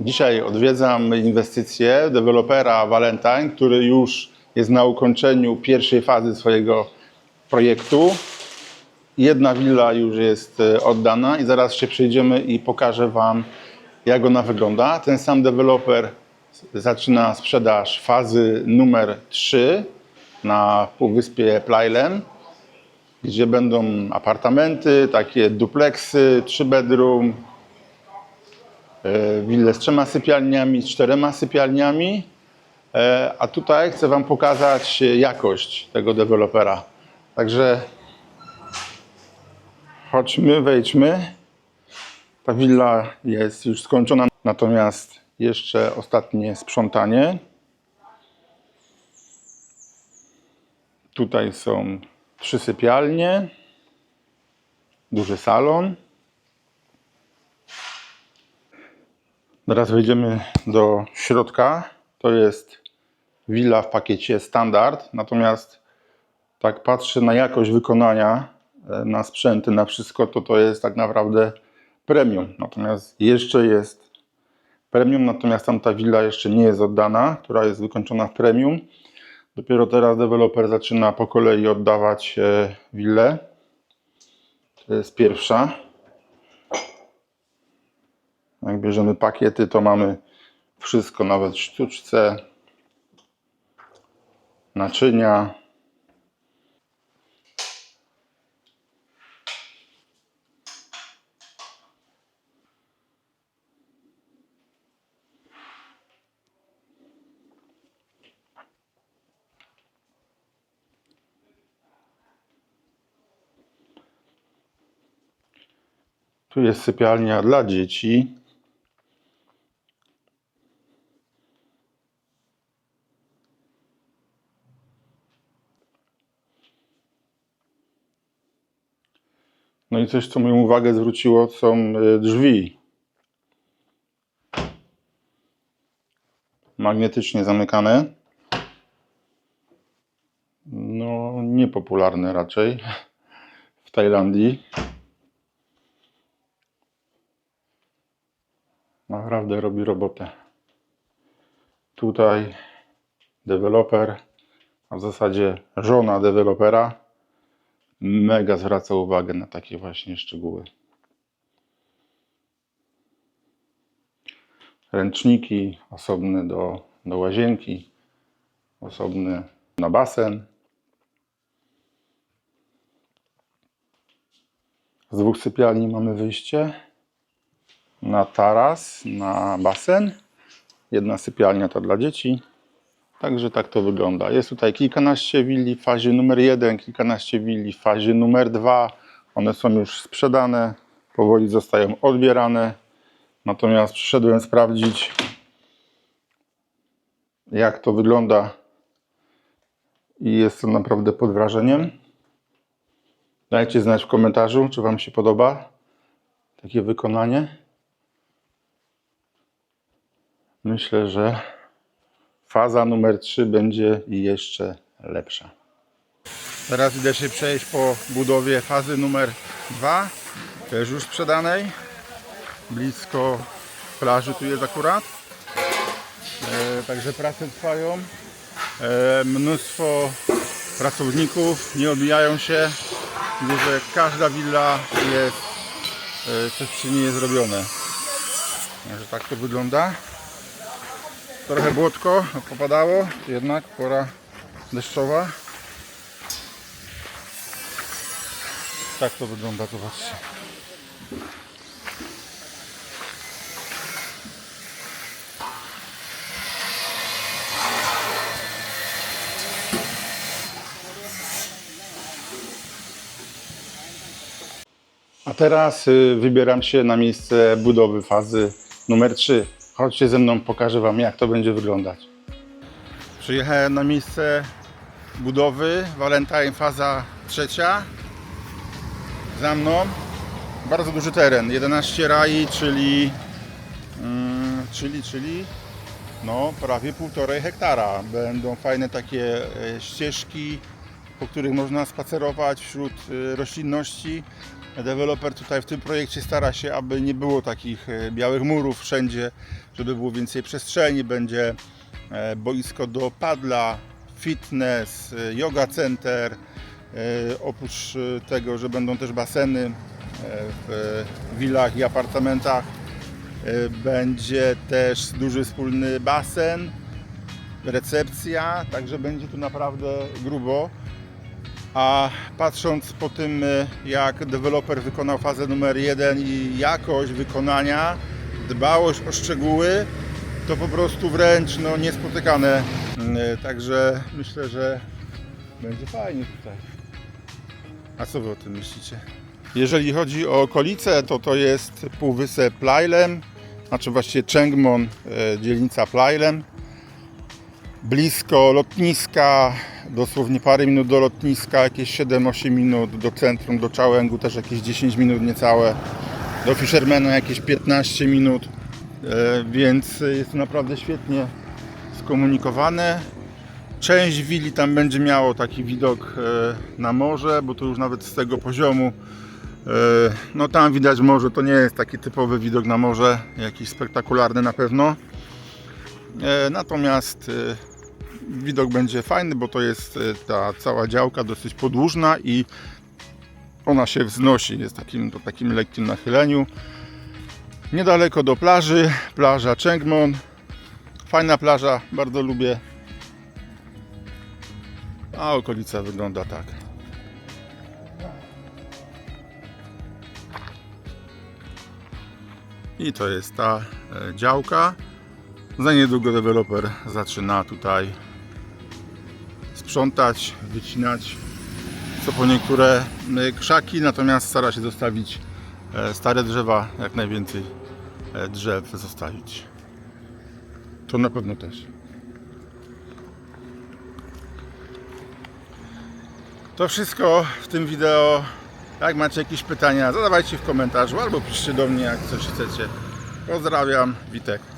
Dzisiaj odwiedzam inwestycję dewelopera Valentine, który już jest na ukończeniu pierwszej fazy swojego projektu. Jedna willa już jest e, oddana i zaraz się przejdziemy i pokażę Wam, jak ona wygląda. Ten sam deweloper zaczyna sprzedaż fazy numer 3 na Półwyspie Plejlen, gdzie będą apartamenty, takie dupleksy, 3 bedroom, e, wille z trzema sypialniami, z czterema sypialniami. E, A tutaj chcę Wam pokazać jakość tego dewelopera. Także chodźmy, wejdźmy. Ta willa jest już skończona, natomiast jeszcze ostatnie sprzątanie. Tutaj są trzy sypialnie, duży salon. Teraz wejdziemy do środka. To jest willa w pakiecie standard, natomiast tak patrzę na jakość wykonania, e, na sprzęty, na wszystko, to to jest tak naprawdę premium. Natomiast jeszcze jest premium, natomiast tamta willa jeszcze nie jest oddana, która jest wykończona w premium. Dopiero teraz deweloper zaczyna po kolei oddawać e, willę. To jest pierwsza. Jak bierzemy pakiety, to mamy wszystko, nawet sztuczce, naczynia. Tu jest sypialnia dla dzieci. No i coś, co moją uwagę zwróciło, są y, drzwi. Magnetycznie zamykane. No, niepopularne raczej w Tajlandii. Naprawdę robi robotę. Tutaj deweloper, a w zasadzie żona dewelopera, mega zwraca uwagę na takie właśnie szczegóły. Ręczniki osobne do, do łazienki, osobne na basen. Z dwóch sypialni mamy wyjście na taras, na basen. Jedna sypialnia to dla dzieci. Także tak to wygląda. Jest tutaj kilkanaście willi w fazie numer 1, kilkanaście willi w fazie numer 2. One są już sprzedane, powoli zostają odbierane. Natomiast przyszedłem sprawdzić, jak to wygląda i jestem naprawdę pod wrażeniem. Dajcie znać w komentarzu, czy Wam się podoba takie wykonanie. Myślę, że faza numer 3 będzie jeszcze lepsza. Teraz idę się przejść po budowie fazy numer 2, też już sprzedanej. Blisko plaży tu jest akurat. E, także prace trwają. E, mnóstwo pracowników, nie odbijają się. Widzę, że każda willa jest, e, coś przy niej jest. Także tak to wygląda. Trochę błotko popadało, jednak pora deszczowa. Tak to wygląda, zobaczcie. A teraz y, wybieram się na miejsce budowy fazy numer 3. Chodźcie ze mną, pokażę Wam jak to będzie wyglądać. Przyjechałem na miejsce budowy Valentine faza trzecia. Za mną bardzo duży teren, 11 rai, czyli mm, czyli, czyli no prawie półtorej hektara. Będą fajne takie e, ścieżki, po których można spacerować wśród e, roślinności. Deweloper tutaj w tym projekcie stara się, aby nie było takich e, białych murów wszędzie, żeby było więcej przestrzeni. Będzie e, boisko do padla, fitness, e, yoga center. E, Oprócz tego, że będą też baseny e, w willach i apartamentach, będzie też duży wspólny basen, recepcja, także będzie tu naprawdę grubo. A patrząc po tym, e, jak deweloper wykonał fazę numer jeden i jakość wykonania, dbałość o szczegóły, to po prostu wręcz no, niespotykane. E, Także myślę, że będzie fajnie tutaj. A co wy o tym myślicie? Jeżeli chodzi o okolice, to to jest półwysep Plailem, znaczy właściwie Chengmon, e, dzielnica Plailem blisko lotniska, dosłownie parę minut do lotniska, jakieś 7-8 minut do centrum, do Chałęgu też jakieś 10 minut niecałe, do Fishermana jakieś 15 minut, e, więc jest naprawdę świetnie skomunikowane. Część willi tam będzie miało taki widok e, na morze, bo to już nawet z tego poziomu e, no tam widać morze, to nie jest taki typowy widok na morze, jakiś spektakularny na pewno. Natomiast widok będzie fajny, bo to jest e, ta cała działka dosyć podłużna i ona się wznosi, jest takim, to takim lekkim nachyleniu. Niedaleko do plaży, plaża Chengmon. Fajna plaża, bardzo lubię. A okolica wygląda tak. I to jest ta e, działka. Za niedługo deweloper zaczyna tutaj sprzątać, wycinać co po niektóre y, krzaki, natomiast stara się zostawić e, stare drzewa, jak najwięcej e, drzew zostawić. To na pewno też. To wszystko w tym wideo. Jak macie jakieś pytania, zadawajcie w komentarzu albo piszcie do mnie, jak coś chcecie. Pozdrawiam, Witek.